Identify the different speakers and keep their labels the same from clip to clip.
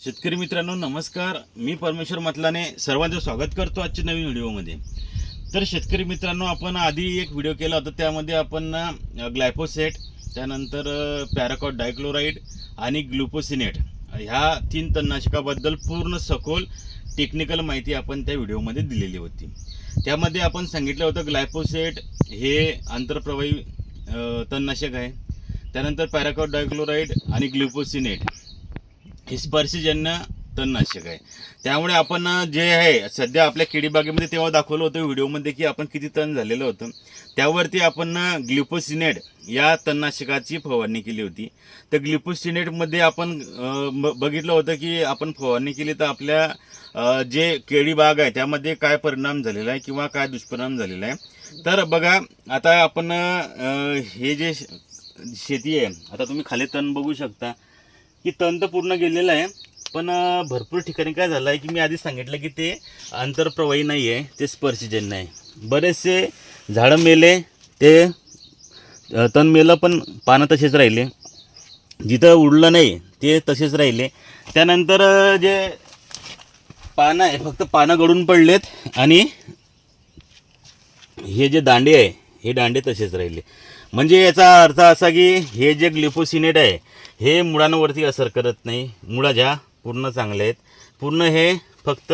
Speaker 1: शेतकरी मित्रांनो नमस्कार. मी परमेश्वर मतलाने सर्वांचं स्वागत करतो आजच्या नवीन व्हिडिओमध्ये. तर शेतकरी मित्रांनो आपण आधी एक व्हिडिओ केला होता त्यामध्ये आपण ग्लायफोसेट त्यानंतर पॅराकॉट डायक्लोराईड आणि ग्लुकोसिनेट ह्या तीन तणनाशकाबद्दल पूर्ण सखोल टेक्निकल माहिती आपण त्या व्हिडिओमध्ये दिलेली होती. त्यामध्ये आपण सांगितलं होतं ग्लायफोसेट हे आंतरप्रवाही तणनाशक आहे. त्यानंतर पॅराकॉट डायक्लोराईड आणि ग्लुकोसिनेट. हे स्पर्शजन्य तणनाशक आहे. त्यामुळे आपण जे आहे सध्या आपल्या केळीबागेमध्ये तेव्हा दाखवलं होतं व्हिडिओमध्ये की आपण किती तण झालेलं होतं. त्यावरती आपण ग्लिपोसिनेट या तणनाशकाची फवारणी केली होती. तर ग्लिपोसिनेटमध्ये आपण ब- बघितलं होतं की आपण फवारणी केली तर आपल्या जे केळी बाग आहे त्यामध्ये काय परिणाम झालेला आहे किंवा काय दुष्परिणाम झालेला आहे. तर बघा आता आपण हे जे शेती आहे आता तुम्ही खाली तण बघू शकता. की तण तर पूर्ण गेलेलं आहे. पण भरपूर ठिकाणी काय झालं आहे की मी आधी सांगितलं की ते आंतरप्रवाही नाही आहे ते स्पर्शजन्य आहे. बरेचसे झाडं मेले ते तण मेलं पण पानं तसेच राहिले. जिथं उडलं नाही ते तसेच राहिले. त्यानंतर जे पानं आहे फक्त पानं गळून पडलेत आणि हे जे दांडे आहे हे दांडे तसेच राहिले. म्हणजे याचा अर्थ असा की हे जे ग्लिफोसिनेट आहे हे मुळांवरती असर करत नाही. मुळा ज्या पूर्ण चांगल्या आहेत. पूर्ण हे फक्त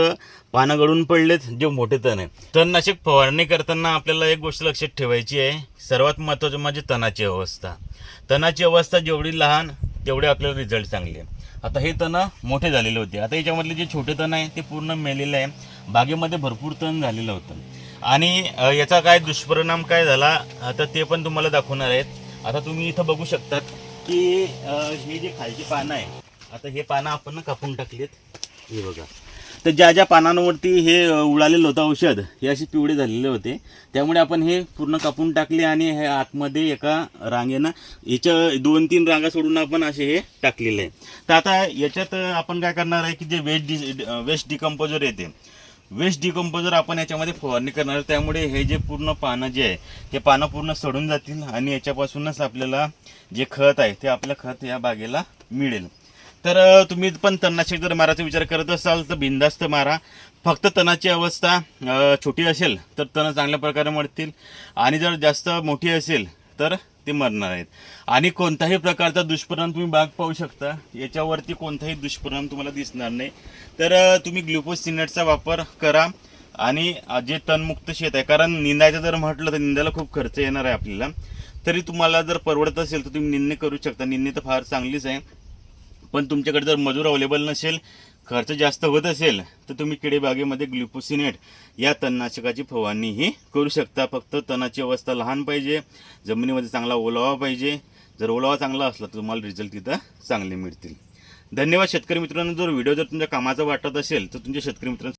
Speaker 1: पानं गळून पडलेत जे मोठे तण आहे तणनाशक फवारणी करताना आपल्याला एक गोष्ट लक्षात ठेवायची आहे. सर्वात महत्त्वाचं म्हणजे तणाची अवस्था. तणाची अवस्था जेवढी लहान तेवढे आपल्याला रिझल्ट चांगले आता हे तण मोठे झालेले होते. आता याच्यामधले जे छोटे तण आहे ते पूर्ण मेलेले आहे. बागेमध्ये भरपूर तण झालेलं होतं. आणि याचा काय दुष्परिणाम काय झाला आता ते पण तुम्हाला दाखवणार आहेत. आता तुम्ही इथं बघू शकतात की हे जे खालची पानं आहे आता हे पानं आपण कापून टाकलीत. हे बघा. तर ज्या ज्या पानांवरती हे उडालेलं होतं औषध हे असे पिवळे झालेले होते. त्यामुळे आपण हे पूर्ण कापून टाकले आणि हे आतमध्ये एका रांगेनं याच्या दोन तीन रांगा सोडून आपण असे हे टाकलेले आहे तर आता याच्यात आपण काय करणार आहे की जे वेस्ट डि वेस्ट डिकम्पोजर येते वेस्ट डिकम्पोजर आपण याच्यामध्ये फवारणी करणार त्यामुळे हे जे पूर्ण पानं जे आहे ते पानं पूर्ण सडून जातील आणि याच्यापासूनच आपल्याला जे खत आहे ते आपलं खत या बागेला मिळेल. तर तुम्ही पण तणनाशक जर मारायचा विचार करत असाल तर बिंदास्त मारा. फक्त तणाची अवस्था छोटी असेल तर तण चांगल्या प्रकारे मरतील. आणि जर जास्त मोठी असेल तर ते मरणार आहेत. आणि कोणताही प्रकारचा दुष्परिणाम तुम्ही बाग पाहू शकता. याच्यावरती कोणताही दुष्परिणाम तुम्हाला दिसणार नाही. तर तुम्ही ग्लुकोसिनेटचा वापर करा आणि जे तणमुक्त शेत आहे कारण निंदायचं जर म्हटलं तर निंदायला खूप खर्च येणार आहे आपल्याला. तरी तुम्हाला जर परवडत असेल तर तुम्ही निंदणे करू शकता. निंदणे तर फार चांगलीच आहे. पण तुमच्याकडे जर मजूर अवेलेबल नसेल खर्च जास्त होत असेल तर तुम्ही किडेबागेमध्ये ग्लुकोसिनेट या तणनाशकाची फवारणी ही करू शकता. फक्त तणाची अवस्था लहान पाहिजे जमिनीमध्ये चांगला ओलावा पाहिजे. जर ओलावा चांगला असला तर तुम्हाला रिझल्ट तिथं चांगले मिळतील. धन्यवाद शेतकरी मित्रांनो. जर व्हिडिओ जर तुमच्या कामाचा वाटत असेल तर तुमच्या शेतकरी मित्रांनो